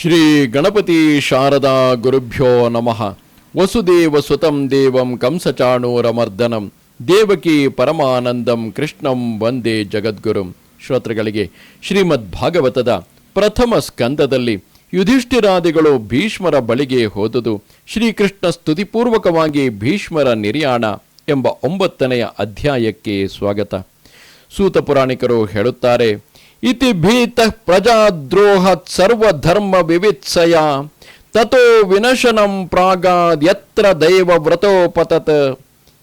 ಶ್ರೀ ಗಣಪತಿ ಶಾರದಾ ಗುರುಭ್ಯೋ ನಮಃ. ವಸುದೇವ ಸುತಂ ದೇವಂ ಕಂಸಚಾಣೂರಮರ್ದನಂ. ದೇವಕಿ ಪರಮಾನಂದಂ ಕೃಷ್ಣಂ ವಂದೇ ಜಗದ್ಗುರುಂ. ಶ್ರೋತೃಗಳಿಗೆ, ಶ್ರೀಮದ್ ಭಾಗವತದ ಪ್ರಥಮ ಸ್ಕಂದದಲ್ಲಿ ಯುಧಿಷ್ಠಿರಾದಿಗಳು ಭೀಷ್ಮರ ಬಳಿಗೆ ಹೋದುದು ಶ್ರೀಕೃಷ್ಣ ಸ್ತುತಿಪೂರ್ವಕವಾಗಿ ಭೀಷ್ಮರ ನಿರ್ಯಾಣ ಎಂಬ ಒಂಬತ್ತನೆಯ ಅಧ್ಯಾಯಕ್ಕೆ ಸ್ವಾಗತ. ಸೂತ ಪುರಾಣಿಕರು ಹೇಳುತ್ತಾರೆ ಇತಿ ಭೀತ ಪ್ರಜಾದ್ರೋಹ ಸರ್ವಧರ್ಮ ವಿವಿತ್ಸಯ ತಥೋ ವಿನಶನಂ ಪ್ರಾಗಾದ್ ಯತ್ರ ದೈವ ವ್ರತೋಪತತ್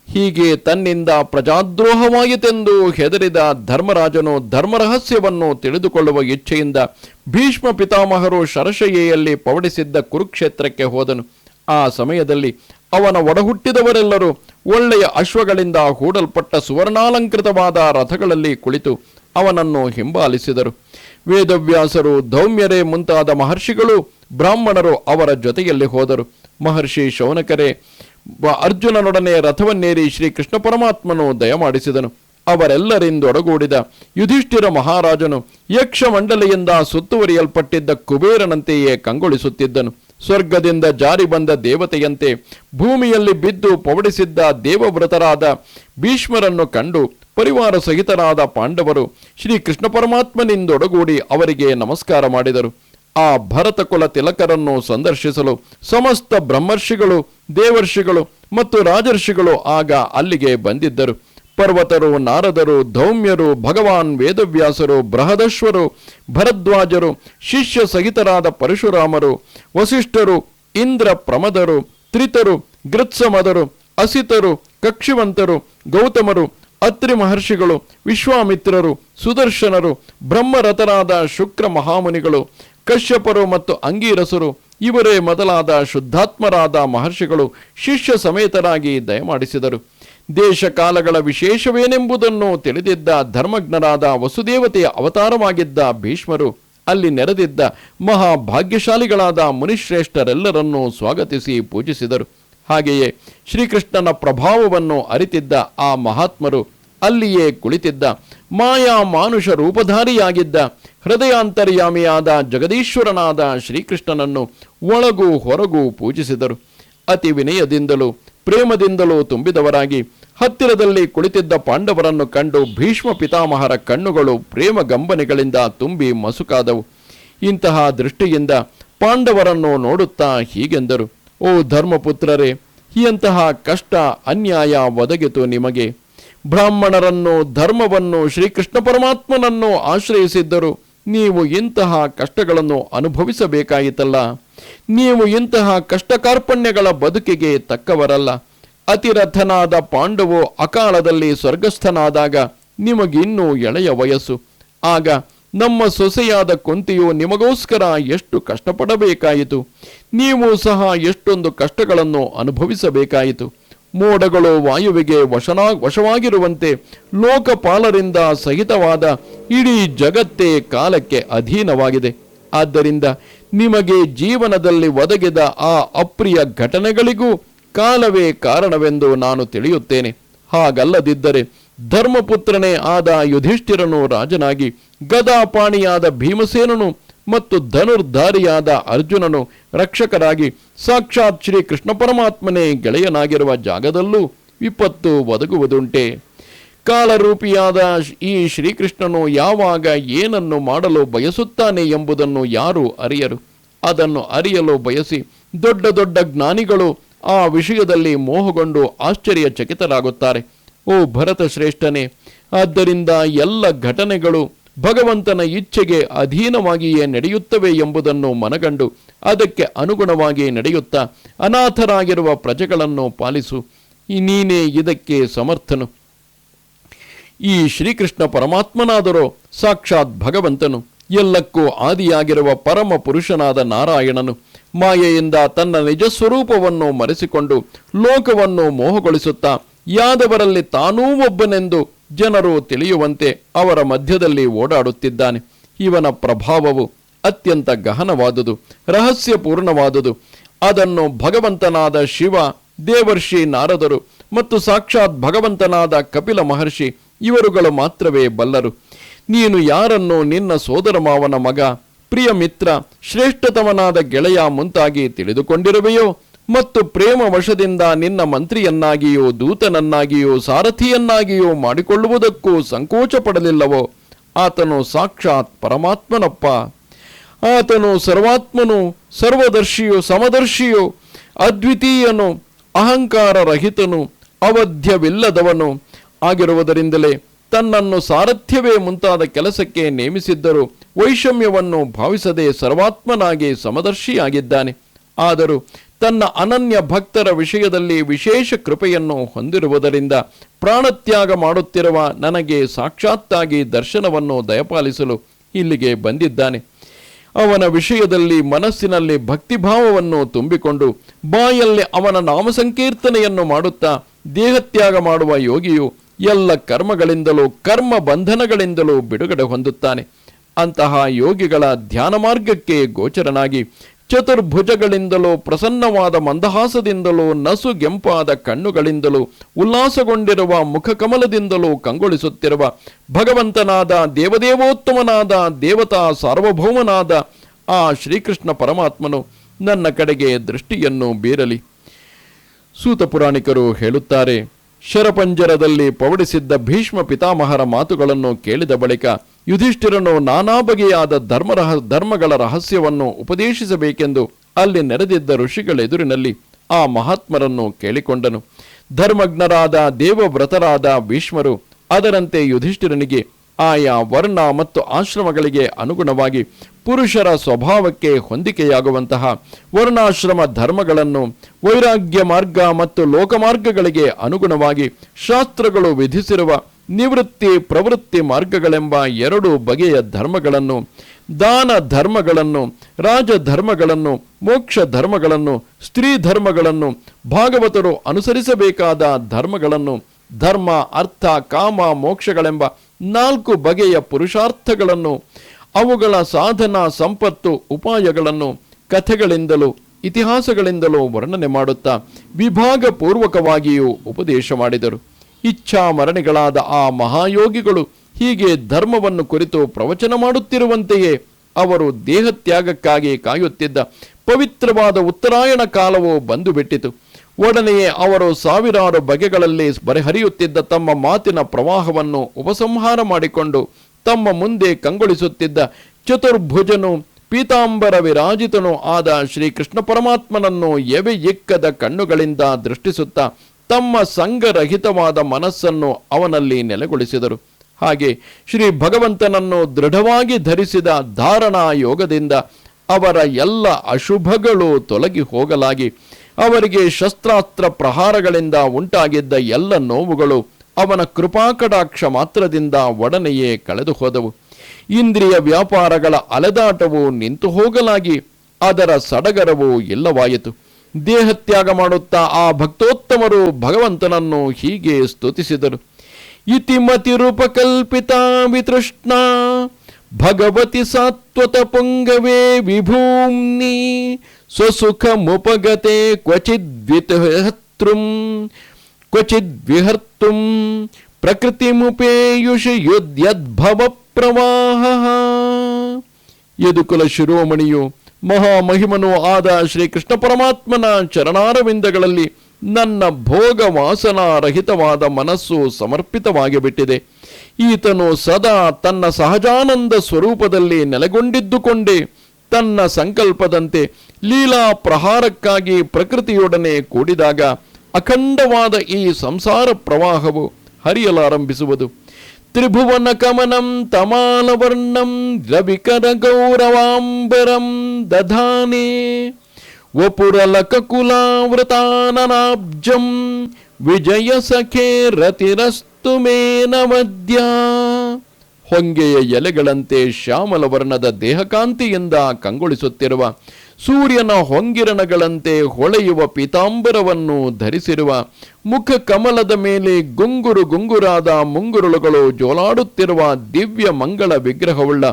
ಹೀಗೆ ತನ್ನಿಂದ ಪ್ರಜಾದ್ರೋಹವಾಯಿತೆಂದು ಹೆದರಿದ ಧರ್ಮರಾಜನು ಧರ್ಮರಹಸ್ಯವನ್ನು ತಿಳಿದುಕೊಳ್ಳುವ ಇಚ್ಛೆಯಿಂದ ಭೀಷ್ಮ ಪಿತಾಮಹರು ಶರಶಯ್ಯೆಯಲ್ಲಿ ಪವಡಿಸಿದ್ದ ಕುರುಕ್ಷೇತ್ರಕ್ಕೆ ಹೋದನು. ಆ ಸಮಯದಲ್ಲಿ ಅವನ ಒಡಹುಟ್ಟಿದವರೆಲ್ಲರೂ ಒಳ್ಳೆಯ ಅಶ್ವಗಳಿಂದ ಹೂಡಲ್ಪಟ್ಟ ಸುವರ್ಣಾಲಂಕೃತವಾದ ರಥಗಳಲ್ಲಿ ಕುಳಿತು ಅವನನ್ನು ಹಿಂಬಾಲಿಸಿದರು. ವೇದವ್ಯಾಸರು, ಧೌಮ್ಯರೇ ಮುಂತಾದ ಮಹರ್ಷಿಗಳು ಬ್ರಾಹ್ಮಣರು ಅವರ ಜೊತೆಯಲ್ಲಿ ಹೋದರು. ಮಹರ್ಷಿ ಶೌನಕರೇ ಅರ್ಜುನನೊಡನೆ ರಥವನ್ನೇರಿ ಶ್ರೀ ಕೃಷ್ಣ ಪರಮಾತ್ಮನು ದಯಮಾಡಿಸಿದನು. ಅವರೆಲ್ಲರಿಂದೊಡಗೂಡಿದ ಯುಧಿಷ್ಠಿರ ಮಹಾರಾಜನು ಯಕ್ಷ ಮಂಡಲಿಯಿಂದ ಸುತ್ತುವರಿಯಲ್ಪಟ್ಟಿದ್ದ ಕುಬೇರನಂತೆಯೇ ಕಂಗೊಳಿಸುತ್ತಿದ್ದನು. ಸ್ವರ್ಗದಿಂದ ಜಾರಿ ಬಂದ ದೇವತೆಯಂತೆ ಭೂಮಿಯಲ್ಲಿ ಬಿದ್ದು ಪವಡಿಸಿದ್ದ ದೇವವ್ರತರಾದ ಭೀಷ್ಮರನ್ನು ಕಂಡು ಪರಿವಾರ ಸಹಿತರಾದ ಪಾಂಡವರು ಶ್ರೀ ಕೃಷ್ಣ ಪರಮಾತ್ಮನಿಂದೊಡಗೂಡಿ ಅವರಿಗೆ ನಮಸ್ಕಾರ ಮಾಡಿದರು. ಆ ಭರತಕುಲ ತಿಲಕರನ್ನು ಸಂದರ್ಶಿಸಲು ಸಮಸ್ತ ಬ್ರಹ್ಮರ್ಷಿಗಳು, ದೇವರ್ಷಿಗಳು ಮತ್ತು ರಾಜರ್ಷಿಗಳು ಆಗ ಅಲ್ಲಿಗೆ ಬಂದಿದ್ದರು. ಪರ್ವತರು, ನಾರದರು, ಧೌಮ್ಯರು, ಭಗವಾನ್ ವೇದವ್ಯಾಸರು, ಬೃಹದಶ್ವರು, ಭರದ್ವಾಜರು, ಶಿಷ್ಯ ಸಹಿತರಾದ ಪರಶುರಾಮರು, ವಸಿಷ್ಠರು, ಇಂದ್ರ ಪ್ರಮದರು, ತ್ರಿತರು, ಗೃತ್ಸಮದರು, ಅಸಿತರು, ಕಕ್ಷಿವಂತರು, ಗೌತಮರು ಅತ್ರಿ ಮಹರ್ಷಿಗಳು, ವಿಶ್ವಾಮಿತ್ರರು, ಸುದರ್ಶನರು ಬ್ರಹ್ಮರಥನಾದ ಶುಕ್ರ ಮಹಾಮುನಿಗಳು, ಕಶ್ಯಪರು ಮತ್ತು ಅಂಗೀರಸರು, ಇವರೇ ಮೊದಲಾದ ಶುದ್ಧಾತ್ಮರಾದ ಮಹರ್ಷಿಗಳು ಶಿಷ್ಯ ಸಮೇತರಾಗಿ ದಯಮಾಡಿಸಿದರು. ದೇಶ ಕಾಲಗಳ ವಿಶೇಷವೇನೆಂಬುದನ್ನು ತಿಳಿದಿದ್ದ ಧರ್ಮಜ್ಞರಾದ ವಸುದೇವತೆಯ ಅವತಾರವಾಗಿದ್ದ ಭೀಷ್ಮರು, ಅಲ್ಲಿ ನೆರೆದಿದ್ದ ಮಹಾಭಾಗ್ಯಶಾಲಿಗಳಾದ ಮುನಿಶ್ರೇಷ್ಠರೆಲ್ಲರನ್ನೂ ಸ್ವಾಗತಿಸಿ ಪೂಜಿಸಿದರು. ಹಾಗೆಯೇ ಶ್ರೀಕೃಷ್ಣನ ಪ್ರಭಾವವನ್ನು ಅರಿತಿದ್ದ ಆ ಮಹಾತ್ಮರು ಅಲ್ಲಿಯೇ ಕುಳಿತಿದ್ದ ಮಾಯಾ ಮಾನುಷ ರೂಪಧಾರಿಯಾಗಿದ್ದ ಹೃದಯಾಂತರ್ಯಾಮಿಯಾದ ಜಗದೀಶ್ವರನಾದ ಶ್ರೀಕೃಷ್ಣನನ್ನು ಒಳಗೂ ಹೊರಗೂ ಪೂಜಿಸಿದರು. ಅತಿ ವಿನಯದಿಂದಲೂ ಪ್ರೇಮದಿಂದಲೂ ತುಂಬಿದವರಾಗಿ ಹತ್ತಿರದಲ್ಲಿ ಕುಳಿತಿದ್ದ ಪಾಂಡವರನ್ನು ಕಂಡು ಭೀಷ್ಮ ಪಿತಾಮಹರ ಕಣ್ಣುಗಳು ಪ್ರೇಮ ಗಂಬನೆಗಳಿಂದ ತುಂಬಿ ಮಸುಕಾದವು. ಇಂತಹ ದೃಷ್ಟಿಯಿಂದ ಪಾಂಡವರನ್ನು ನೋಡುತ್ತಾ ಹೀಗೆಂದರು. ಓ ಧರ್ಮಪುತ್ರರೇ ಇಂತಹ ಕಷ್ಟ, ಅನ್ಯಾಯ ಒದಗಿತು ನಿಮಗೆ. ಬ್ರಾಹ್ಮಣರನ್ನು, ಧರ್ಮವನ್ನು, ಶ್ರೀಕೃಷ್ಣ ಪರಮಾತ್ಮನನ್ನು ಆಶ್ರಯಿಸಿದ್ದರು. ನೀವು ಇಂತಹ ಕಷ್ಟಗಳನ್ನು ಅನುಭವಿಸಬೇಕಾಯಿತಲ್ಲ. ನೀವು ಇಂತಹ ಕಷ್ಟ ಕಾರ್ಪಣ್ಯಗಳ ಬದುಕಿಗೆ ತಕ್ಕವರಲ್ಲ. ಅತಿರಥನಾದ ಪಾಂಡವು, ಅಕಾಲದಲ್ಲಿ ಸ್ವರ್ಗಸ್ಥನಾದಾಗ ನಿಮಗಿನ್ನೂ ಎಳೆಯ ವಯಸ್ಸು. ಆಗ ನಮ್ಮ ಸೊಸೆಯಾದ ಕುಂತಿಯು ನಿಮಗೋಸ್ಕರ ಎಷ್ಟು ಕಷ್ಟಪಡಬೇಕಾಯಿತು. ನೀವು ಸಹ ಎಷ್ಟೊಂದು ಕಷ್ಟಗಳನ್ನು ಅನುಭವಿಸಬೇಕಾಯಿತು. ಮೋಡಗಳು ವಾಯುವಿಗೆ ವಶನಾ ವಶವಾಗಿರುವಂತೆ ಲೋಕಪಾಲರಿಂದ ಸಹಿತವಾದ ಇಡೀ ಜಗತ್ತೇ ಕಾಲಕ್ಕೆ ಅಧೀನವಾಗಿದೆ. ಆದ್ದರಿಂದ ನಿಮಗೆ ಜೀವನದಲ್ಲಿ ಒದಗಿದ ಆ ಅಪ್ರಿಯ ಘಟನೆಗಳಿಗೂ ಕಾಲವೇ ಕಾರಣವೆಂದು ನಾನು ತಿಳಿಯುತ್ತೇನೆ. ಹಾಗಲ್ಲದಿದ್ದರೆ ಧರ್ಮಪುತ್ರನೇ ಆದ ಯುಧಿಷ್ಠಿರನು ರಾಜನಾಗಿ ಗದಾಪಾಣಿಯಾದ ಭೀಮಸೇನನು ಮತ್ತು ಧನುರ್ಧಾರಿಯಾದ ಅರ್ಜುನನು ರಕ್ಷಕರಾಗಿ ಸಾಕ್ಷಾತ್ ಶ್ರೀ ಕೃಷ್ಣ ಪರಮಾತ್ಮನೇ ಗೆಳೆಯನಾಗಿರುವ ಜಾಗದಲ್ಲೂ ವಿಪತ್ತು ಒದಗುವುದುಂಟೆ. ಕಾಲರೂಪಿಯಾದ ಈ ಶ್ರೀಕೃಷ್ಣನು ಯಾವಾಗ ಏನನ್ನು ಮಾಡಲು ಬಯಸುತ್ತಾನೆ ಎಂಬುದನ್ನು ಯಾರೂ ಅರಿಯರು? ಅದನ್ನು ಅರಿಯಲು ಬಯಸಿ ದೊಡ್ಡ ದೊಡ್ಡ ಜ್ಞಾನಿಗಳು ಆ ವಿಷಯದಲ್ಲಿ ಮೋಹಗೊಂಡು ಆಶ್ಚರ್ಯಚಕಿತರಾಗುತ್ತಾರೆ. ಓ ಭರತ ಶ್ರೇಷ್ಠನೇ ಆದ್ದರಿಂದ ಎಲ್ಲ ಘಟನೆಗಳು ಭಗವಂತನ ಇಚ್ಛೆಗೆ ಅಧೀನವಾಗಿಯೇ ನಡೆಯುತ್ತವೆ ಎಂಬುದನ್ನು ಮನಗಂಡು ಅದಕ್ಕೆ ಅನುಗುಣವಾಗಿ ನಡೆಯುತ್ತಾ ಅನಾಥರಾಗಿರುವ ಪ್ರಜೆಗಳನ್ನು ಪಾಲಿಸು. ನೀನೇ ಇದಕ್ಕೆ ಸಮರ್ಥನು. ಈ ಶ್ರೀಕೃಷ್ಣ ಪರಮಾತ್ಮನಾದರೋ ಸಾಕ್ಷಾತ್ ಭಗವಂತನು. ಎಲ್ಲಕ್ಕೂ ಆದಿಯಾಗಿರುವ ಪರಮ ಪುರುಷನಾದ ನಾರಾಯಣನು. ಮಾಯೆಯಿಂದ ತನ್ನ ನಿಜಸ್ವರೂಪವನ್ನು ಮರೆಸಿಕೊಂಡು ಲೋಕವನ್ನು ಮೋಹಗೊಳಿಸುತ್ತಾ, ಯಾದವರಲ್ಲಿ ತಾನೂ ಒಬ್ಬನೆಂದು ಜನರು ತಿಳಿಯುವಂತೆ ಅವರ ಮಧ್ಯದಲ್ಲಿ ಓಡಾಡುತ್ತಿದ್ದಾನೆ. ಇವನ ಪ್ರಭಾವವು ಅತ್ಯಂತ ಗಹನವಾದುದು, ರಹಸ್ಯಪೂರ್ಣವಾದುದು. ಅದನ್ನು ಭಗವಂತನಾದ ಶಿವ, ದೇವರ್ಷಿ ನಾರದರು ಮತ್ತು ಸಾಕ್ಷಾತ್ ಭಗವಂತನಾದ ಕಪಿಲ ಮಹರ್ಷಿ ಇವರುಗಳು ಮಾತ್ರವೇ ಬಲ್ಲರು. ನೀನು ಯಾರನ್ನು ನಿನ್ನ ಸೋದರ ಮಾವನ ಮಗ, ಪ್ರಿಯ ಮಿತ್ರ ಶ್ರೇಷ್ಠತಮನಾದ ಗೆಳೆಯ ಮುಂತಾಗಿ ತಿಳಿದುಕೊಂಡಿರುವೆಯೋ? ಮತ್ತು ಪ್ರೇಮ ವಶದಿಂದ ನಿನ್ನ ಮಂತ್ರಿಯನ್ನಾಗಿಯೋ ದೂತನನ್ನಾಗಿಯೋ ಸಾರಥಿಯನ್ನಾಗಿಯೋ ಮಾಡಿಕೊಳ್ಳುವುದಕ್ಕೂ ಸಂಕೋಚ ಪಡಲಿಲ್ಲವೋ ಆತನು ಸಾಕ್ಷಾತ್ ಪರಮಾತ್ಮನಪ್ಪ. ಆತನು ಸರ್ವಾತ್ಮನು, ಸರ್ವದರ್ಶಿಯು, ಸಮದರ್ಶಿಯು, ಅದ್ವಿತೀಯನು ಅಹಂಕಾರ ರಹಿತನು ಅವಧ್ಯವಿಲ್ಲದವನು ಆಗಿರುವುದರಿಂದಲೇ ತನ್ನನ್ನು ಸಾರಥ್ಯವೇ ಮುಂತಾದ ಕೆಲಸಕ್ಕೆ ನೇಮಿಸಿದ್ದರೂ ವೈಷಮ್ಯವನ್ನು ಭಾವಿಸದೆ ಸರ್ವಾತ್ಮನಾಗಿ ಸಮದರ್ಶಿಯಾಗಿದ್ದಾನೆ. ಆದರೂ ತನ್ನ ಅನನ್ಯ ಭಕ್ತರ ವಿಷಯದಲ್ಲಿ ವಿಶೇಷ ಕೃಪೆಯನ್ನು ಹೊಂದಿರುವುದರಿಂದ ಪ್ರಾಣತ್ಯಾಗ ಮಾಡುತ್ತಿರುವ ನನಗೆ ಸಾಕ್ಷಾತ್ತಾಗಿ ದರ್ಶನವನ್ನು ದಯಪಾಲಿಸಲು ಇಲ್ಲಿಗೆ ಬಂದಿದ್ದಾನೆ. ಅವನ ವಿಷಯದಲ್ಲಿ ಮನಸ್ಸಿನಲ್ಲಿ ಭಕ್ತಿಭಾವವನ್ನು ತುಂಬಿಕೊಂಡು ಬಾಯಲ್ಲಿ ಅವನ ನಾಮಸಂಕೀರ್ತನೆಯನ್ನು ಮಾಡುತ್ತಾ ದೇಹತ್ಯಾಗ ಮಾಡುವ ಯೋಗಿಯು ಎಲ್ಲ ಕರ್ಮಗಳಿಂದಲೂ ಕರ್ಮ ಬಂಧನಗಳಿಂದಲೂ ಬಿಡುಗಡೆ ಹೊಂದುತ್ತಾನೆ. ಅಂತಹ ಯೋಗಿಗಳ ಧ್ಯಾನ ಮಾರ್ಗಕ್ಕೆ ಗೋಚರನಾಗಿ ಚತುರ್ಭುಜಗಳಿಂದಲೂ, ಪ್ರಸನ್ನವಾದ ಮಂದಹಾಸದಿಂದಲೂ ನಸುಗೆಂಪಾದ ಕಣ್ಣುಗಳಿಂದಲೂ, ಉಲ್ಲಾಸಗೊಂಡಿರುವ ಮುಖಕಮಲದಿಂದಲೂ ಕಂಗೊಳಿಸುತ್ತಿರುವ ಭಗವಂತನಾದ, ದೇವದೇವೋತ್ತಮನಾದ, ದೇವತಾ ಸಾರ್ವಭೌಮನಾದ ಆ ಶ್ರೀಕೃಷ್ಣ ಪರಮಾತ್ಮನು ನನ್ನ ಕಡೆಗೆ ದೃಷ್ಟಿಯನ್ನು ಬೀರಲಿ. ಸೂತ ಪುರಾಣಿಕರು ಹೇಳುತ್ತಾರೆ, ಶರಪಂಜರದಲ್ಲಿ ಪವಡಿಸಿದ್ದ ಭೀಷ್ಮ ಪಿತಾಮಹರ ಮಾತುಗಳನ್ನು ಕೇಳಿದ ಬಳಿಕ ಯುಧಿಷ್ಠಿರನು ನಾನಾ ಬಗೆಯಾದ ಧರ್ಮ ರಹ, ಧರ್ಮಗಳ ರಹಸ್ಯವನ್ನು ಉಪದೇಶಿಸಬೇಕೆಂದು ಅಲ್ಲಿ ನೆರೆದಿದ್ದ ಋಷಿಗಳೆದುರಿನಲ್ಲಿ ಆ ಮಹಾತ್ಮರನ್ನು ಕೇಳಿಕೊಂಡನು. ಧರ್ಮಜ್ಞರಾದ, ದೇವವ್ರತರಾದ ಭೀಷ್ಮರು ಅದರಂತೆ ಯುಧಿಷ್ಠಿರನಿಗೆ ಆಯಾ ವರ್ಣ ಮತ್ತು ಆಶ್ರಮಗಳಿಗೆ ಅನುಗುಣವಾಗಿ ಪುರುಷರ ಸ್ವಭಾವಕ್ಕೆ ಹೊಂದಿಕೆಯಾಗುವಂತಹ ವರ್ಣಾಶ್ರಮ ಧರ್ಮಗಳನ್ನು ವೈರಾಗ್ಯ ಮಾರ್ಗ ಮತ್ತು ಲೋಕಮಾರ್ಗಗಳಿಗೆ ಅನುಗುಣವಾಗಿ ಶಾಸ್ತ್ರಗಳು ವಿಧಿಸಿರುವ ನಿವೃತ್ತಿ ಪ್ರವೃತ್ತಿ ಮಾರ್ಗಗಳೆಂಬ ಎರಡು ಬಗೆಯ ಧರ್ಮಗಳನ್ನು, ದಾನ ಧರ್ಮಗಳನ್ನು ರಾಜಧರ್ಮಗಳನ್ನು ಮೋಕ್ಷ ಧರ್ಮಗಳನ್ನು, ಸ್ತ್ರೀ ಧರ್ಮಗಳನ್ನು, ಭಾಗವತರು ಅನುಸರಿಸಬೇಕಾದ ಧರ್ಮಗಳನ್ನು, ಧರ್ಮ, ಅರ್ಥ, ಕಾಮ, ಮೋಕ್ಷಗಳೆಂಬ ನಾಲ್ಕು ಬಗೆಯ ಪುರುಷಾರ್ಥಗಳನ್ನು, ಅವುಗಳ ಸಾಧನ ಸಂಪತ್ತು ಉಪಾಯಗಳನ್ನು ಕಥೆಗಳಿಂದಲೂ ಇತಿಹಾಸಗಳಿಂದಲೂ ವರ್ಣನೆ ಮಾಡುತ್ತಾ ವಿಭಾಗಪೂರ್ವಕವಾಗಿಯೂ ಉಪದೇಶ ಮಾಡಿದರು. ಇಚ್ಛಾ ಮರಣಿಗಳಾದ ಆ ಮಹಾಯೋಗಿಗಳು ಹೀಗೆ ಧರ್ಮವನ್ನು ಕುರಿತು ಪ್ರವಚನ ಮಾಡುತ್ತಿರುವಂತೆಯೇ ಅವರು ದೇಹತ್ಯಾಗಕ್ಕಾಗಿ ಕಾಯುತ್ತಿದ್ದ ಪವಿತ್ರವಾದ ಉತ್ತರಾಯಣ ಕಾಲವು ಬಂದು ಬಿಟ್ಟಿತು ಒಡನೆಯೇ ಅವರು ಸಾವಿರಾರು ಬಗೆಗಳಲ್ಲಿ ಬರೆಹರಿಯುತ್ತಿದ್ದ ತಮ್ಮ ಮಾತಿನ ಪ್ರವಾಹವನ್ನು ಉಪಸಂಹಾರ ಮಾಡಿಕೊಂಡು ತಮ್ಮ ಮುಂದೆ ಕಂಗೊಳಿಸುತ್ತಿದ್ದ ಚತುರ್ಭುಜನು, ಪೀತಾಂಬರ ವಿರಾಜಿತನು ಆದ ಶ್ರೀಕೃಷ್ಣ ಪರಮಾತ್ಮನನ್ನು ಎವೆ ಎಕ್ಕದ ಕಣ್ಣುಗಳಿಂದ ದೃಷ್ಟಿಸುತ್ತಾ ತಮ್ಮ ಸಂಘರಹಿತವಾದ ಮನಸ್ಸನ್ನು ಅವನಲ್ಲಿ ನೆಲೆಗೊಳಿಸಿದರು. ಹಾಗೆ ಶ್ರೀ ಭಗವಂತನನ್ನು ದೃಢವಾಗಿ ಧರಿಸಿದ ಧಾರಣಾ ಯೋಗದಿಂದ ಅವರ ಎಲ್ಲ ಅಶುಭಗಳು ತೊಲಗಿ ಹೋಗಲಾಗಿ, ಅವರಿಗೆ ಶಸ್ತ್ರಾಸ್ತ್ರ ಪ್ರಹಾರಗಳಿಂದ ಉಂಟಾಗಿದ್ದ ಎಲ್ಲ ನೋವುಗಳು ಅವನ ಕೃಪಾಕಟಾಕ್ಷ ಮಾತ್ರದಿಂದ ಒಡನೆಯೇ ಕಳೆದು ಹೋದವು ಇಂದ್ರಿಯ ವ್ಯಾಪಾರಗಳ ಅಲೆದಾಟವು ನಿಂತು ಹೋಗಲಾಗಿ ಅದರ ಸಡಗರವೂ ಇಲ್ಲವಾಯಿತು. ದೇಹತ್ಯಾಗ ಮಾಡುತ್ತಾ ಆ ಭಕ್ತೋತ್ತಮರು ಭಗವಂತನನ್ನು ಹೀಗೆ ಸ್ತುತಿಸಿದರು. ಇತಿಮತಿರುಪಕಲ್ಪಿತ ವಿತೃಷ್ಣ, ಭಗವತಿ ಸಾತ್ವತ ಪುಂಗವೇ ವಿಭೂಮ್ನಿ, ಸ್ವಸುಖ ಮುಪಗತೆ ಕ್ವಚಿದ್ ವಿತೃಂ, ಕ್ವಚಿದ್ ವಿಹರ್ತುಂ ಪ್ರಕೃತಿಮುಪೇಯುಷಿ ಯುದ್ಯದ್ಭವ ಪ್ರವಾಹ. ಯದುಕುಲ ಶಿರೋಮಣಿಯು ಮಹಾಮಹಿಮನೂ ಆದ ಶ್ರೀಕೃಷ್ಣ ಪರಮಾತ್ಮನ ಚರಣಾರವಿಂದಗಳಲ್ಲಿ ನನ್ನ ಭೋಗ ವಾಸನಾರಹಿತವಾದ ಮನಸ್ಸು ಸಮರ್ಪಿತವಾಗಿ ಬಿಟ್ಟಿದೆ. ಈತನು ಸದಾ ತನ್ನ ಸಹಜಾನಂದ ಸ್ವರೂಪದಲ್ಲಿ ನೆಲೆಗೊಂಡಿದ್ದುಕೊಂಡೇ ತನ್ನ ಸಂಕಲ್ಪದಂತೆ ಲೀಲಾ ಪ್ರಹಾರಕ್ಕಾಗಿ ಪ್ರಕೃತಿಯೊಡನೆ ಕೂಡಿದಾಗ ಅಖಂಡವಾದ ಈ ಸಂಸಾರ ಪ್ರವಾಹವು ಹರಿಯಲಾರಂಭಿಸುವುದು. ತ್ರಿಭುವನ ಕಮನಂ ತಮಾಲವರ್ಣಂ ರವಿಕರ वपुरलककुलावृताननाब्जं ದಧಾನೆ ವಪುರಲಕಕುಲಾವೃತಾನನಾಬ್ಜಂ ವಿಜಯ ಸಖೇ ರತಿರಸ್ತು ಮೇ ನವದ್ಯ. ಹೊಂಗೆಯ ಎಲೆಗಳಂತೆ ಶ್ಯಾಮಲವರ್ಣದ ದೇಹಕಾಂತಿಯಿಂದ ಕಂಗೊಳಿಸುತ್ತಿರುವ ಸೂರ್ಯನ ಹೊಂಗಿರಣಗಳಂತೆ ಹೊಳೆಯುವ ಪೀತಾಂಬರವನ್ನು ಧರಿಸಿರುವ ಮುಖ ಕಮಲದ ಮೇಲೆ ಗುಂಗುರು ಗುಂಗುರಾದ ಮುಂಗುರುಳುಗಳು ಜೋಲಾಡುತ್ತಿರುವ ದಿವ್ಯ ಮಂಗಳ ವಿಗ್ರಹವುಳ್ಳ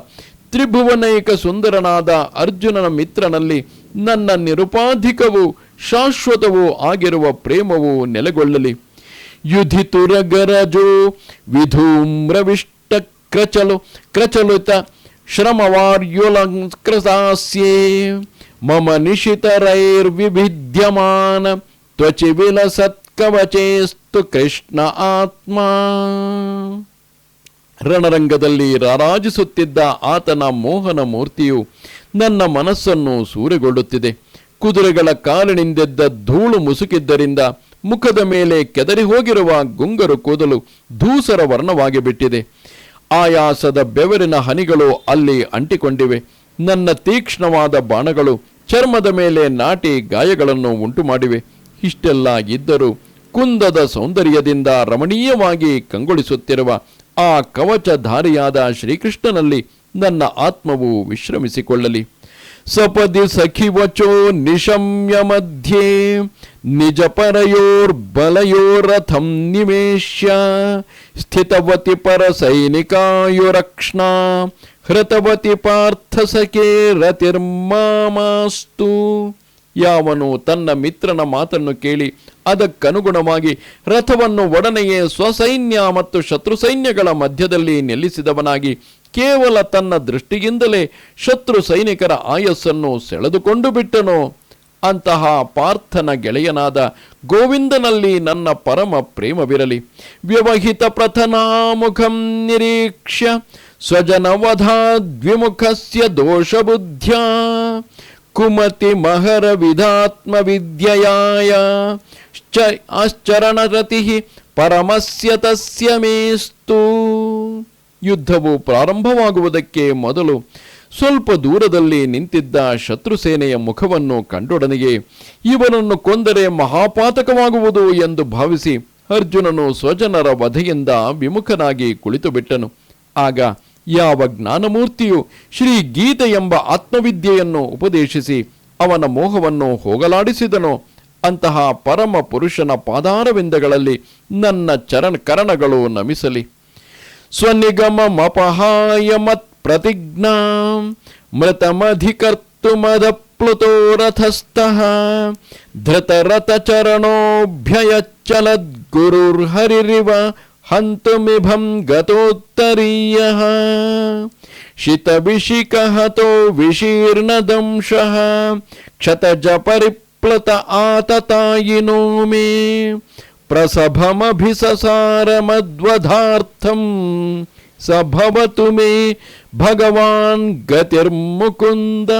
ತ್ರಿಭುವನೈಕ ಸುಂದರನಾದ ಅರ್ಜುನನ ಮಿತ್ರನಲ್ಲಿ ನನ್ನ ನಿರುಪಾಧಿಕವೂ ಶಾಶ್ವತವೂ ಆಗಿರುವ ಪ್ರೇಮವು ನೆಲೆಗೊಳ್ಳಲಿ. ಯುಧಿತುರಗರಜೋ ವಿಧೂಮ್ರವಿಷ್ಟ ಕ್ರಚಲು ಕ್ರಚಲುತ ಶ್ರಮವಾರ್ಯುಲಂಕೃತಾಸ್ಯೇ ಮಮ ನಿಶಿತರೈರ್ವಿಭಿದ್ಯಮಾನ ತ್ವಚಿ ವಿಲಸತ್ಕವಚೇಸ್ತು ಕೃಷ್ಣ ಆತ್ಮ ರಣರಂಗದಲ್ಲಿ ರಾರಾಜಿಸುತ್ತಿದ್ದ ಆತನ ಮೋಹನ ಮೂರ್ತಿಯು ನನ್ನ ಮನಸ್ಸನ್ನು ಸೂರೆಗೊಳ್ಳುತ್ತಿದೆ. ಕುದುರೆಗಳ ಕಾಲಿನಿಂದೆದ್ದ ಧೂಳು ಮುಸುಕಿದ್ದರಿಂದ ಮುಖದ ಮೇಲೆ ಕೆದರಿ ಹೋಗಿರುವ ಗುಂಗರು ಕೂದಲು ಧೂಸರ ವರ್ಣವಾಗಿ ಬಿಟ್ಟಿದೆ. ಆಯಾಸದ ಬೆವರಿನ ಹನಿಗಳು ಅಲ್ಲಿ ಅಂಟಿಕೊಂಡಿವೆ. ನನ್ನ ತೀಕ್ಷ್ಣವಾದ ಬಾಣಗಳು ಚರ್ಮದ ಮೇಲೆ ನಾಟಿ ಗಾಯಗಳನ್ನು ಉಂಟು ಮಾಡಿವೆ ಇಷ್ಟೆಲ್ಲ ಇದ್ದರೂ ಕುಂದದ ಸೌಂದರ್ಯದಿಂದ ರಮಣೀಯವಾಗಿ ಕಂಗೊಳಿಸುತ್ತಿರುವ ಆ ಕವಚಧಾರಿಯಾದ ಶ್ರೀಕೃಷ್ಣನಲ್ಲಿ ನನ್ನ ಆತ್ಮವು ವಿಶ್ರಮಿಸಿಕೊಳ್ಳಲಿ. ಸಪದಿ ಸಖಿವಚೋ ನಿಶಮ್ಯ ಮಧ್ಯೆ ನಿಜ ಪರಯೋರ್ಬಲಯೋರಥಂ ನಿವೇಶ್ಯ ಸ್ಥಿತವತಿ ಪರ ಸೈನಿಕಾಯುರಕ್ಷ್ಣಾ ಹೃತವತಿ ಪಾರ್ಥ ಸಖೇ ರತಿರ್ಮಾಮಾಸ್ತು. ಯಾವನು ತನ್ನ ಮಿತ್ರನ ಮಾತನ್ನು ಕೇಳಿ ಅದಕ್ಕನುಗುಣವಾಗಿ ರಥವನ್ನು ಒಡನೆಯೇ ಸ್ವಸೈನ್ಯ ಮತ್ತು ಶತ್ರು ಸೈನ್ಯಗಳ ಮಧ್ಯದಲ್ಲಿ ನಿಲ್ಲಿಸಿದವನಾಗಿ ಕೇವಲ ತನ್ನ ದೃಷ್ಟಿಯಿಂದಲೇ ಶತ್ರು ಸೈನಿಕರ ಆಯಸ್ಸನ್ನು ಸೆಳೆದುಕೊಂಡು ಬಿಟ್ಟನು. ಅಂತಹ ಪಾರ್ಥನ ಗೆಳೆಯನಾದ ಗೋವಿಂದನಲ್ಲಿ ನನ್ನ ಪರಮ ಪ್ರೇಮವಿರಲಿ. ವ್ಯವಹಿತ ಪ್ರಥನಾಮುಖಂ ನಿರೀಕ್ಷ್ಯ ಸ್ವಜನವಧಾದ್ವಿಮುಖಸ್ಯ ದೋಷಬುದ್ಧ್ಯ, ಕುಮತಿ ಮಹರ ವಿಧಾತ್ಮ ವಿದ್ಯಯಾಯ ಆಶ್ಚರಣರತಿ ಪರಮಸ್ಯ ತಸ್ಯ ಮೇಸ್ತು. ಯುದ್ಧವು ಪ್ರಾರಂಭವಾಗುವುದಕ್ಕೆ ಮೊದಲು ಸ್ವಲ್ಪ ದೂರದಲ್ಲಿ ನಿಂತಿದ್ದ ಶತ್ರು ಸೇನೆಯ ಮುಖವನ್ನು ಕಂಡೊಡನೆಗೆ ಇವನನ್ನು ಕೊಂದರೆ ಮಹಾಪಾತಕವಾಗುವುದು ಎಂದು ಭಾವಿಸಿ ಅರ್ಜುನನು ಸ್ವಜನರ ವಧೆಯಿಂದ ವಿಮುಖನಾಗಿ ಕುಳಿತುಬಿಟ್ಟನು. ಆಗ ಯಾವ ಜ್ಞಾನಮೂರ್ತಿಯು ಶ್ರೀ ಗೀತೆ ಎಂಬ ಆತ್ಮವಿದ್ಯೆಯನ್ನು ಉಪದೇಶಿಸಿ ಅವನ ಮೋಹವನ್ನು ಹೋಗಲಾಡಿಸಿದನೋ ಅಂತಹ ಪರಮ ಪುರುಷನ ಪಾದಾರವಿಂದಗಳಲ್ಲಿ ನನ್ನ ಚರಣ ಕರಣಗಳು ನಮಿಸಲಿ. स्वनिगममपहायमत्प्रतिज्ञा मृतमधिकर्तुमदप्लुतो रथस्थः धृतरथचरणोऽभ्ययच्चलद्गुरुर्हरिरिव हन्तुमिभं गतोत्तरीयः। शितविशिकहतो विशीर्णदंशः। क्षतजपरिप्लुत आततायिनो मे ಪ್ರಸಭಮಭಿಸಸಾರಮದ್ವಧಾರ್ಥಂ ಭವತು ಮೇ ಭಗವಾನ್ ಗತಿರ್ಮುಕುಂದ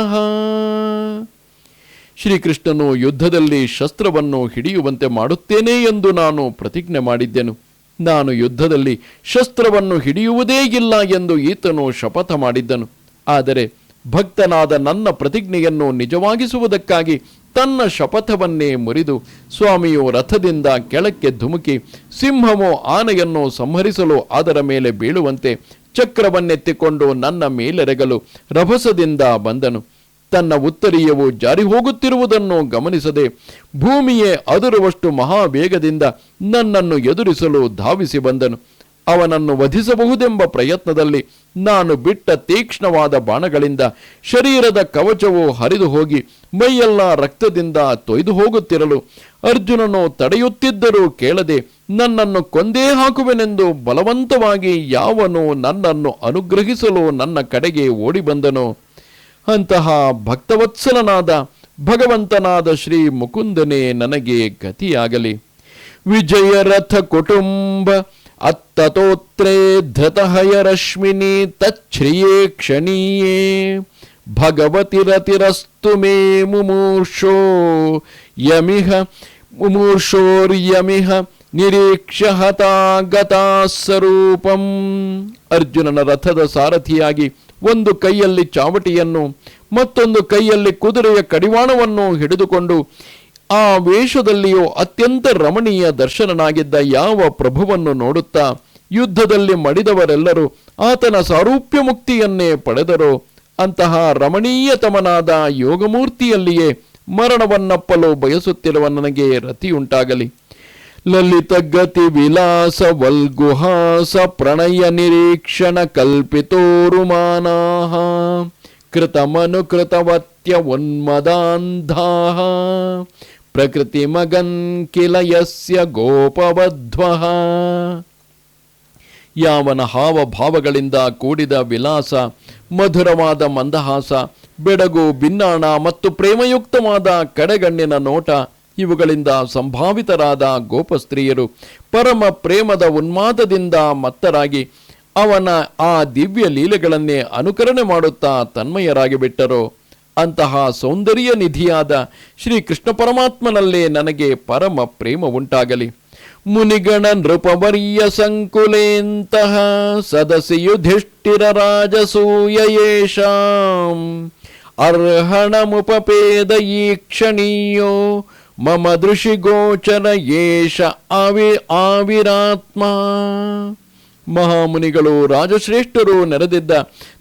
ಶ್ರೀಕೃಷ್ಣನು ಯುದ್ಧದಲ್ಲಿ ಶಸ್ತ್ರವನ್ನು ಹಿಡಿಯುವಂತೆ ಮಾಡುತ್ತೇನೆ ಎಂದು ನಾನು ಪ್ರತಿಜ್ಞೆ ಮಾಡಿದ್ದೆನು. ನಾನು ಯುದ್ಧದಲ್ಲಿ ಶಸ್ತ್ರವನ್ನು ಹಿಡಿಯುವುದೇ ಇಲ್ಲ ಎಂದು ಈತನು ಶಪಥ ಮಾಡಿದ್ದನು. ಆದರೆ ಭಕ್ತನಾದ ನನ್ನ ಪ್ರತಿಜ್ಞೆಯನ್ನು ನಿಜವಾಗಿಸುವುದಕ್ಕಾಗಿ ತನ್ನ ಶಪಥವನ್ನೇ ಮುರಿದು ಸ್ವಾಮಿಯು ರಥದಿಂದ ಕೆಳಕ್ಕೆ ಧುಮುಕಿ ಸಿಂಹವೋ ಆನೆಯನ್ನು ಸಂಹರಿಸಲು ಅದರ ಮೇಲೆ ಬೀಳುವಂತೆ ಚಕ್ರವನ್ನೆತ್ತಿಕೊಂಡು ನನ್ನ ಮೇಲೆರಗಲು ರಭಸದಿಂದ ಬಂದನು. ತನ್ನ ಉತ್ತರೀಯವು ಜಾರಿ ಹೋಗುತ್ತಿರುವುದನ್ನು ಗಮನಿಸದೆ ಭೂಮಿಯೇ ಅದರುವಷ್ಟು ಮಹಾವೇಗದಿಂದ ನನ್ನನ್ನು ಎದುರಿಸಲು ಧಾವಿಸಿ ಬಂದನು. ಅವನನ್ನು ವಧಿಸಬಹುದೆಂಬ ಪ್ರಯತ್ನದಲ್ಲಿ ನಾನು ಬಿಟ್ಟ ತೀಕ್ಷ್ಣವಾದ ಬಾಣಗಳಿಂದ ಶರೀರದ ಕವಚವು ಹರಿದು ಹೋಗಿ ಮೈಯೆಲ್ಲ ರಕ್ತದಿಂದ ತೊಯ್ದು ಹೋಗುತ್ತಿರಲು. ಅರ್ಜುನನು ತಡೆಯುತ್ತಿದ್ದರೂ ಕೇಳದೆ, ನನ್ನನ್ನು ಕೊಂದೇ ಹಾಕುವೆನೆಂದು ಬಲವಂತವಾಗಿ ಯಾವನು ನನ್ನನ್ನು ಅನುಗ್ರಹಿಸಲು ನನ್ನ ಕಡೆಗೆ ಓಡಿ ಬಂದನೋ ಅಂತಹ ಭಕ್ತವತ್ಸಲನಾದ, ಭಗವಂತನಾದ ಶ್ರೀ ಮುಕುಂದನೇ ನನಗೆ ಗತಿಯಾಗಲಿ. ವಿಜಯರಥ ಕುಟುಂಬ, ಅತ್ತತೋತ್ರೇ ಧೃತಹಯರಶ್ಮಿನಿ ತಚ್ಛ್ರಿಯೇ ಕ್ಷಣೀಯೇ. ಭಗವತಿ ರತಿರಸ್ತು ಮೇ ಮುಮೂರ್ಷೋ ಯಮಿಹ ಮುಮೂರ್ಷೋರ್ಯಮಿಹ ನಿರೀಕ್ಷ ಹತಾಗತಾ ಸ್ವರೂಪಂ. ಅರ್ಜುನನ ರಥದ ಸಾರಥಿಯಾಗಿ ಒಂದು ಕೈಯಲ್ಲಿ ಚಾವಟಿಯನ್ನು, ಮತ್ತೊಂದು ಕೈಯಲ್ಲಿ ಕುದುರೆಯ ಕಡಿವಾಣವನ್ನು ಹಿಡಿದುಕೊಂಡು ಆ ವೇಷದಲ್ಲಿಯೂ ಅತ್ಯಂತ ರಮಣೀಯ ದರ್ಶನನಾಗಿದ್ದ ಯಾವ ಪ್ರಭುವನ್ನು ನೋಡುತ್ತಾ ಯುದ್ಧದಲ್ಲಿ ಮಡಿದವರೆಲ್ಲರೂ ಆತನ ಸಾರೂಪ್ಯ ಮುಕ್ತಿಯನ್ನೇ ಪಡೆದರೋ. ಅಂತಹ ರಮಣೀಯತಮನಾದ ಯೋಗಮೂರ್ತಿಯಲ್ಲಿಯೇ ಮರಣವನ್ನಪ್ಪಲು ಬಯಸುತ್ತಿರುವ ನನಗೆ ರತಿಯುಂಟಾಗಲಿ. ಲಲಿತ ಗತಿ ವಿಲಾಸ ವಲ್ಗುಹಾಸ ಪ್ರಣಯ ನಿರೀಕ್ಷಣ ಕಲ್ಪಿತೋರುಮಾನಾಹ ಕೃತಮನುಕೃತವತ್ಯ ಉನ್ಮದಾಂಧ ಪ್ರಕೃತಿ ಮಗನ್ ಕಿಲ ಯಸ್ಯ ಗೋಪವಧ್ವಃ ಯಾವನ ಹಾವಭಾವಗಳಿಂದ ಕೂಡಿದ ವಿಲಾಸ ಮಧುರವಾದ ಮಂದಹಾಸ, ಬೆಡಗು, ಬಿನ್ನಾಣ ಮತ್ತು ಪ್ರೇಮಯುಕ್ತವಾದ ಕಡೆಗಣ್ಣಿನ ನೋಟ, ಇವುಗಳಿಂದ ಸಂಭಾವಿತರಾದ ಗೋಪಸ್ತ್ರೀಯರು ಪರಮ ಪ್ರೇಮದ ಉನ್ಮಾದದಿಂದ ಮತ್ತರಾಗಿ ಅವನ ಆ ದಿವ್ಯ ಲೀಲೆಗಳನ್ನೇ ಅನುಕರಣೆ ಮಾಡುತ್ತಾ ತನ್ಮಯರಾಗಿ ಬಿಟ್ಟರು. ಅಂತಹ ಸೌಂದರ್ಯ ನಿಧಿಯಾದ ಶ್ರೀ ಕೃಷ್ಣ ಪರಮಾತ್ಮನಲ್ಲೇ ನನಗೆ ಪರಮ ಪ್ರೇಮ ಉಂಟಾಗಲಿ. ಮುನಿಗಣ ನೃಪವರ್ಯ ಸಂಕುಲೇಂತಹ ಸದಸಿ ಯುಧಿಷ್ಠಿರ ರಾಜಸೂಯ ಯೇಷಾಂ. ಅರ್ಹಣಮುಪಪೇದ ಈಕ್ಷಣೀಯೋ ಮಮ ದೃಷಿಗೋಚರ ಯೇಷ ಅವಿ ಆವಿರಾತ್ಮ. ಮಹಾಮುನಿಗಳು ರಾಜಶ್ರೇಷ್ಠರು ನೆರೆದಿದ್ದ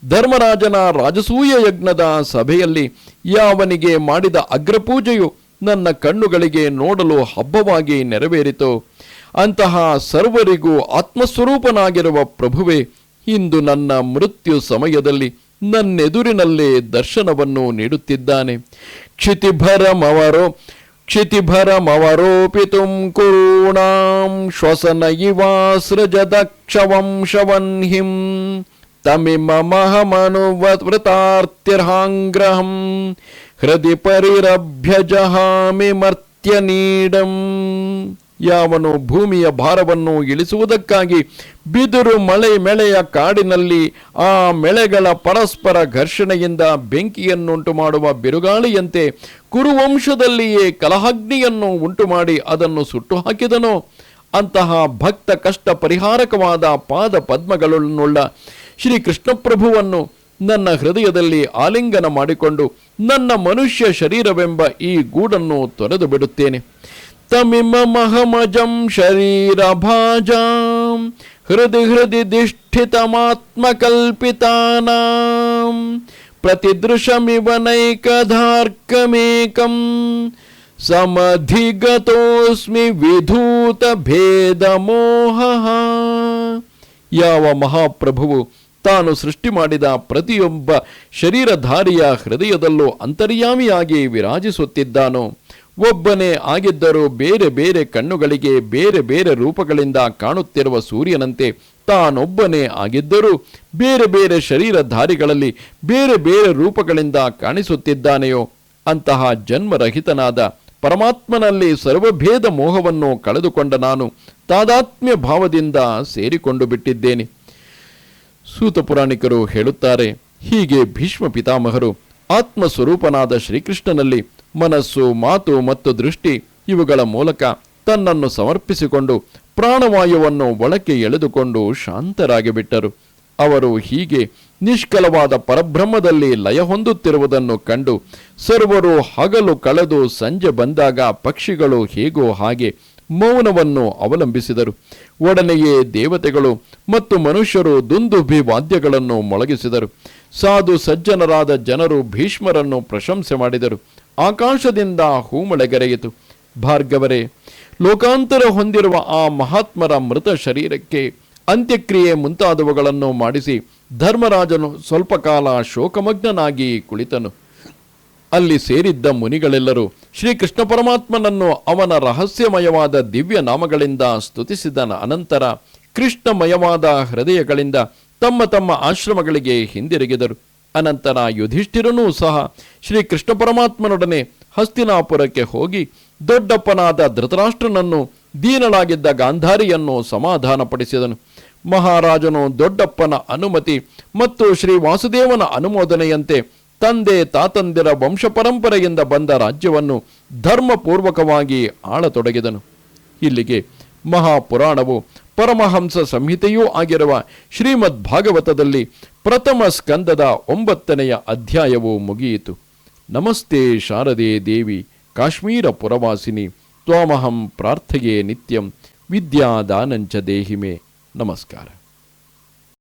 ಧರ್ಮರಾಜನ ರಾಜಸೂಯ ಯಜ್ಞದ ಸಭೆಯಲ್ಲಿ ಯಾವನಿಗೆ ಮಾಡಿದ ಅಗ್ರಪೂಜೆಯು ನನ್ನ ಕಣ್ಣುಗಳಿಗೆ ನೋಡಲು ಹಬ್ಬವಾಗಿ ನೆರವೇರಿತು. ಅಂತಹ ಸರ್ವರಿಗೂ ಆತ್ಮಸ್ವರೂಪನಾಗಿರುವ ಪ್ರಭುವೆ, ಇಂದು ನನ್ನ ಮೃತ್ಯು ಸಮಯದಲ್ಲಿ ನನ್ನೆದುರಿನಲ್ಲೇ ದರ್ಶನವನ್ನು ನೀಡುತ್ತಿದ್ದಾನೆ. ಕ್ಷಿತಿಭರಮವರೋ ಕ್ಷಿತಿಭರಮವರೋಪಿತುಂ ಕುರುಣಾಂ ಶ್ವಸನ ಇವಾಸೃಜದಕ್ಷವಂಶವನ್ಹಿಂ ತಮಿಮಮಹಮನುವೃತಾರ್ತಿರ್ಹಾಂಗ್ರಹಂ ಹೃದಿ ಪರಿರಭ್ಯ ಜಹಾಮಿ ಮರ್ತ್ಯ ನೀಡಂ. ಯಾವನು ಭೂಮಿಯ ಭಾರವನ್ನು ಇಳಿಸುವುದಕ್ಕಾಗಿ ಬಿದಿರು ಮಳೆ ಮೆಳೆಯ ಕಾಡಿನಲ್ಲಿ ಆ ಮೆಳೆಗಳ ಪರಸ್ಪರ ಘರ್ಷಣೆಯಿಂದ ಬೆಂಕಿಯನ್ನುಂಟು ಮಾಡುವ ಬಿರುಗಾಳಿಯಂತೆ ಕುರುವಂಶದಲ್ಲಿಯೇ ಕಲಹಗ್ನಿಯನ್ನು ಉಂಟು ಮಾಡಿ ಅದನ್ನು ಸುಟ್ಟು ಹಾಕಿದನೋ ಅಂತಹ ಭಕ್ತ ಕಷ್ಟ ಪರಿಹಾರಕವಾದ ಪಾದ ಪದ್ಮಗಳನ್ನುಳ್ಳ ಶ್ರೀ ಕೃಷ್ಣಪ್ರಭುವನ್ನು ನನ್ನ ಹೃದಯದಲ್ಲಿ ಆಲಿಂಗನ ಮಾಡಿಕೊಂಡು ನನ್ನ ಮನುಷ್ಯ ಶರೀರವೆಂಬ ಈ ಗೂಡನ್ನು ತೊರೆದು ಬಿಡುತ್ತೇನೆ. ತಮಿಮ ಮಹಮಜಂ ಶರೀರ ಭಾಜಾಂ ಹೃದಯ ಹೃದಯ ದಿಷ್ಠಿತಮಾತ್ಮಕಲ್ಪಿತಾನಾಂ ಪ್ರತಿದೃಶಮಿವ ನೈಕಧಾರ್ಕಮೇಕಂ ಸಮಧಿಗತೋಸ್ಮಿ ವಿಧೂತ ಭೇದ ಮೋಹ ಯಾವ ಮಹಾಪ್ರಭುವು ತಾನು ಸೃಷ್ಟಿ ಮಾಡಿದ ಪ್ರತಿಯೊಬ್ಬ ಶರೀರಧಾರಿಯ ಹೃದಯದಲ್ಲೂ ಅಂತರ್ಯಾಮಿಯಾಗಿ ವಿರಾಜಿಸುತ್ತಿದ್ದಾನೋ ಒಬ್ಬನೇ ಆಗಿದ್ದರೂ ಬೇರೆ ಬೇರೆ ಕಣ್ಣುಗಳಿಗೆ ಬೇರೆ ಬೇರೆ ರೂಪಗಳಿಂದ ಕಾಣುತ್ತಿರುವ ಸೂರ್ಯನಂತೆ ತಾನೊಬ್ಬನೇ ಆಗಿದ್ದರೂ ಬೇರೆ ಬೇರೆ ಶರೀರಧಾರಿಗಳಲ್ಲಿ ಬೇರೆ ಬೇರೆ ರೂಪಗಳಿಂದ ಕಾಣಿಸುತ್ತಿದ್ದಾನೆಯೋ ಅಂತಹ ಜನ್ಮರಹಿತನಾದ ಪರಮಾತ್ಮನಲ್ಲಿ ಸರ್ವಭೇದ ಮೋಹವನ್ನು ಕಳೆದುಕೊಂಡ ನಾನು ತಾದಾತ್ಮ್ಯ ಭಾವದಿಂದ ಸೇರಿಕೊಂಡು ಬಿಟ್ಟಿದ್ದೇನೆ. ಸೂತ ಪುರಾಣಿಕರು ಹೇಳುತ್ತಾರೆ, ಹೀಗೆ ಭೀಷ್ಮ ಪಿತಾಮಹರು ಆತ್ಮಸ್ವರೂಪನಾದ ಶ್ರೀಕೃಷ್ಣನಲ್ಲಿ ಮನಸ್ಸು, ಮಾತು ಮತ್ತು ದೃಷ್ಟಿ ಇವುಗಳ ಮೂಲಕ ತನ್ನನ್ನು ಸಮರ್ಪಿಸಿಕೊಂಡು ಪ್ರಾಣವಾಯುವನ್ನು ಒಳಕ್ಕೆ ಎಳೆದುಕೊಂಡು ಶಾಂತರಾಗಿ ಬಿಟ್ಟರು. ಅವರು ಹೀಗೆ ನಿಷ್ಕಲವಾದ ಪರಬ್ರಹ್ಮದಲ್ಲಿ ಲಯ ಹೊಂದುತ್ತಿರುವುದನ್ನು ಕಂಡು ಸರ್ವರು ಹಗಲು ಕಳೆದು ಸಂಜೆ ಬಂದಾಗ ಪಕ್ಷಿಗಳು ಹೇಗೋ ಹಾಗೆ ಮೌನವನ್ನು ಅವಲಂಬಿಸಿದರು. ಒಡನೆಯೇ ದೇವತೆಗಳು ಮತ್ತು ಮನುಷ್ಯರು ದುಂದುಭಿ ವಾದ್ಯಗಳನ್ನು ಮೊಳಗಿಸಿದರು. ಸಾಧು ಸಜ್ಜನರಾದ ಜನರು ಭೀಷ್ಮರನ್ನು ಪ್ರಶಂಸೆ ಮಾಡಿದರು. ಆಕಾಶದಿಂದ ಹೂಮಳೆಗರೆಯಿತು. ಭಾರ್ಗವರೇ, ಲೋಕಾಂತರ ಹೊಂದಿರುವ ಆ ಮಹಾತ್ಮರ ಮೃತ ಶರೀರಕ್ಕೆ ಅಂತ್ಯಕ್ರಿಯೆ ಮುಂತಾದವುಗಳನ್ನು ಮಾಡಿಸಿ ಧರ್ಮರಾಜನು ಸ್ವಲ್ಪ ಕಾಲ ಶೋಕಮಗ್ನನಾಗಿ ಕುಳಿತನು. ಅಲ್ಲಿ ಸೇರಿದ್ದ ಮುನಿಗಳೆಲ್ಲರೂ ಶ್ರೀಕೃಷ್ಣ ಪರಮಾತ್ಮನನ್ನು ಅವನ ರಹಸ್ಯಮಯವಾದ ದಿವ್ಯ ನಾಮಗಳಿಂದ ಸ್ತುತಿಸಿದ ಅನಂತರ ಕೃಷ್ಣಮಯವಾದ ಹೃದಯಗಳಿಂದ ತಮ್ಮ ತಮ್ಮ ಆಶ್ರಮಗಳಿಗೆ ಹಿಂದಿರುಗಿದರು. ಅನಂತರ ಯುಧಿಷ್ಠಿರನೂ ಸಹ ಶ್ರೀ ಕೃಷ್ಣ ಪರಮಾತ್ಮನೊಡನೆ ಹಸ್ತಿನಾಪುರಕ್ಕೆ ಹೋಗಿ ದೊಡ್ಡಪ್ಪನಾದ ಧೃತರಾಷ್ಟ್ರನನ್ನು ದೀನಳಾಗಿದ್ದ ಗಾಂಧಾರಿಯನ್ನು ಸಮಾಧಾನಪಡಿಸಿದನು. ಮಹಾರಾಜನು ದೊಡ್ಡಪ್ಪನ ಅನುಮತಿ ಮತ್ತು ಶ್ರೀ ವಾಸುದೇವನ ಅನುಮೋದನೆಯಂತೆ ತಂದೆ ತಾತಂದಿರ ವಂಶ ಪರಂಪರೆಯಿಂದ ಬಂದ ರಾಜ್ಯವನ್ನು ಧರ್ಮಪೂರ್ವಕವಾಗಿ ಆಳತೊಡಗಿದನು. ಇಲ್ಲಿಗೆ ಮಹಾಪುರಾಣವು ಪರಮಹಂಸ ಸಂಹಿತೆಯೂ ಆಗಿರುವ ಶ್ರೀಮದ್ ಭಾಗವತದಲ್ಲಿ ಪ್ರಥಮ ಸ್ಕಂದದ ಒಂಬತ್ತನೆಯ ಅಧ್ಯಾಯವು ಮುಗಿಯಿತು. ನಮಸ್ತೆ ಶಾರದೆ ದೇವಿ, ಕಾಶ್ಮೀರ ಪುರವಾಸಿನಿ, ತ್ವಾಮಹಂ ಪ್ರಾರ್ಥೆಯೇ ನಿತ್ಯಂ, ವಿದ್ಯಾದಾನಂಚ ದೇಹಿಮೆ. ನಮಸ್ಕಾರ.